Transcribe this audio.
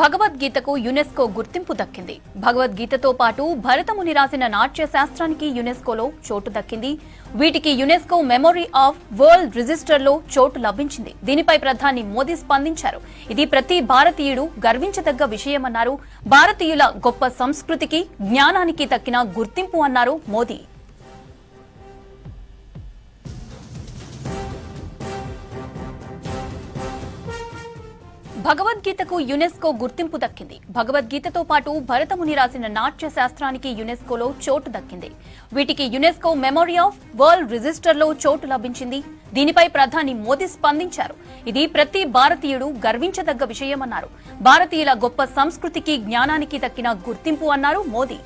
భగవద్గీతకు UNESCO గుర్తింపు దక్కింది. భగవద్గీతతో పాటు భరతముని రాసిన నాట్య శాస్త్రానికి యునెస్కోలో చోటు దక్కింది. వీటికి యునెస్కో మెమొరీ ఆఫ్ వరల్డ్ రిజిస్టర్లో చోటు లభించింది. దీనిపై ప్రధాని మోదీ స్పందించారు. ఇది ప్రతి భారతీయుడు గర్వించదగ్గ విషయమన్నారు. భారతీయుల గొప్ప సంస్కృతికి జ్ఞానానికి తక్కిన గుర్తింపు అన్నారు మోదీ. భగవద్గీతకు యునెస్కో గుర్తింపు దక్కింది. భగవద్గీతతో పాటు భరతముని రాసిన నాట్య శాస్త్రానికి యునెస్కోలో చోటు దక్కింది. వీటికి యునెస్కో మెమోరీ ఆఫ్ వరల్డ్ రిజిస్టర్లో చోటు లభించింది. దీనిపై ప్రధాని మోదీ స్పందించారు. ఇది ప్రతి భారతీయుడు గర్వించదగ్గ విషయమన్నారు. భారతీయుల గొప్ప సంస్కృతికి జ్ఞానానికి దక్కిన గుర్తింపు అన్నారు మోదీ.